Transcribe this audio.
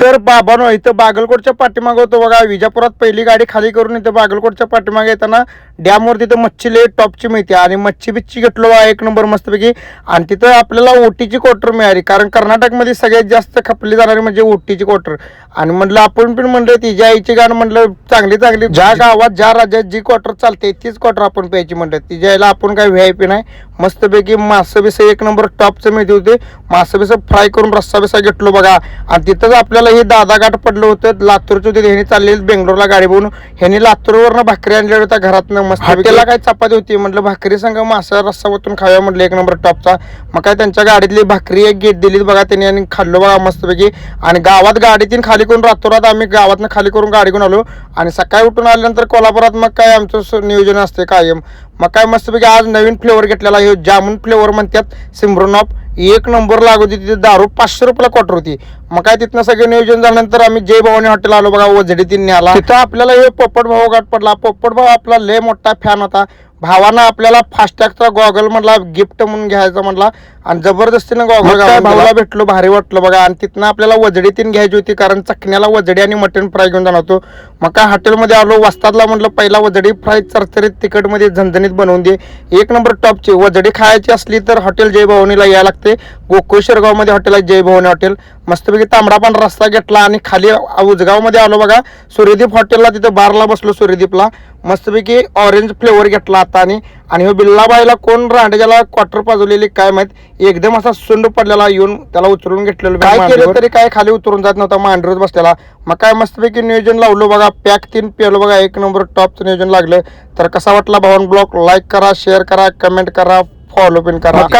तर बाबानो इथं बागलकोटच्या पाठीमागं होतं बघा. विजापुरात पहिली गाडी खाली करून इथं बागलकोटच्या पाठीमागे येताना डॅमवर तिथं मच्छी लय टॉपची मिळते. आणि मच्छी बिच्छी घेतलो बा एक नंबर मस्तपैकी. आणि तिथं आपल्याला ओटीची क्वार्टर मिळाली. कारण कर्नाटकमध्ये सगळ्यात जास्त खपली जाणारी म्हणजे ओटीची क्वार्टर आणि म्हटलं आपण पण म्हणलं तिच्या आईची गाणं म्हणलं चांगली चांगली. ज्या गावात ज्या राज्यात जी क्वार्टर चालते तीच क्वार्टर आपण प्यायची म्हणलं. तिच्या आईला आपण काय व्ही आय पी नाही. मस्तपैकी मासं बिसं एक नंबर टॉपचं मिळते होते. मासं बिसं फ्राय करून रस्सा बिस्सा घेतलो बघा. आणि तिथंच आपल्याला हे दादा गाठ पडलं होतं. लातूरचे होते ह्यांनी चाललेली बेंगलोरला गाडी बघून ह्यांनी लातूरवरनं भाकरी आणल्या होत्या घरातनं. मस्त हॉटेलला काय चपाती होती? म्हटलं भाकरी संग मासा रस्सा ओतून खाऊया म्हटलं एक नंबर टॉपचा. मग काय त्यांच्या गाडीतली भाकरी एक गेट दिली बघा त्यांनी आणि खाल्लो बघा मस्तपैकी. आणि गावात गाडीतीन खाली करून रातोरात आम्ही गावातनं खाली करून गाडी घेऊन आलो. आणि सकाळी उठून आल्यानंतर कोल्हापुरात मग काय आमचं नियोजन असते कायम. मग काय मस्तपैकी आज नवीन फ्लेवर घेतलेला हे जामून फ्लेवर म्हणतात सिमरन ऑफ एक नंबर लागत होती तिथे दारू पाचशे रुपयाला क्वार्टर होती. मग काय तिथनं सगळं नियोजन झाल्यानंतर आम्ही जय भवानी हॉटेल आलो बघा वजडी तीन आला. तिथं आपल्याला हे पोपट भाऊ गाठ पडला. पोपट भाऊ आपला लय मोठा फॅन होता. भावानं आपल्याला फास्टॅगचा गॉगल म्हणला गिफ्ट म्हणून घ्यायचा म्हणला आणि जबरदस्तीनं गॉगल भाऊला भेटलो भारी वाटलं बघा. आणि तिथनं आपल्याला वजडी तीन घ्यायची होती कारण चकण्याला वजडी आणि मटन फ्राय घेऊन जाणार होतो. मग काय हॉटेलमध्ये आलो वस्तादला म्हटलं पहिला वजडी फ्राय चरचरीत तिखटमध्ये झणझणीत बनवून दे. एक नंबर टॉपची वजडी खायची असली तर हॉटेल जय भवानीला यायला लागते. गोकुळ शिरगावमध्ये हॉटेल आहे जय भवानी हॉटेल मस्तपैकी तांबडा पण रस्ता घेतला आणि खाली उजगावमध्ये आलो बघा. सूर्यदीप हॉटेलला तिथं बारला बसलो सूर्यदीपला. मस्तपैकी ऑरेंज फ्लेवर घेतला आता आणि आणि हो बिल्लाबाईला कोण रांडेजाला क्वार्टर पाजवलेली काय माहीत. एकदम असा सुंड पडलेला येऊन त्याला उचलून घेतलेलं काय केलं तरी काय खाली उतरून जात नव्हता मांडरच बसलेला. मग काय मस्तपैकी नियोजन लावलं बघा. पॅक तीन पेलो बघा. एक नंबर टॉपचं नियोजन लागलं. तर कसा वाटला भवन ब्लॉग लाईक करा शेअर करा कमेंट करा फॉलो पण करा.